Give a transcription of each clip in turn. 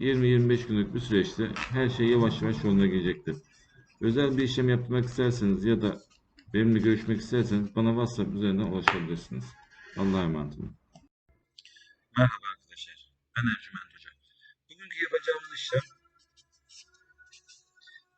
20-25 günlük bir süreçte her şey yavaş yavaş yoluna girecektir. Özel bir işlem yapmak isterseniz ya da benimle görüşmek isterseniz bana WhatsApp üzerinden ulaşabilirsiniz. Allah'a emanet olun. Merhaba arkadaşlar. Ben Ercüment Hoca. Bugünkü yapacağımız işlem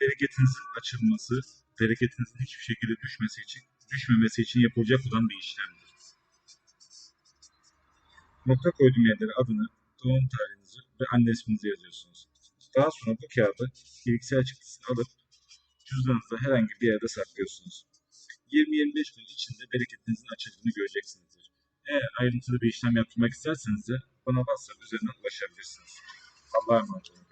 bereketinizin açılması, bereketinizin hiçbir şekilde düşmesi için, düşmemesi için yapılacak olan bir işlemdir. Nokta koyduğum yerlere adını, doğum tarihinizi ve anne isminizi yazıyorsunuz. Daha sonra bu kağıdı bilgisayar çıktısını alıp cüzdanınızda herhangi bir yerde saklıyorsunuz. 20-25 gün içinde bereketinizin açıldığını göreceksinizdir. Eğer ayrıntılı bir işlem yaptırmak isterseniz de bana WhatsApp üzerinden ulaşabilirsiniz. Allah'a emanet olun.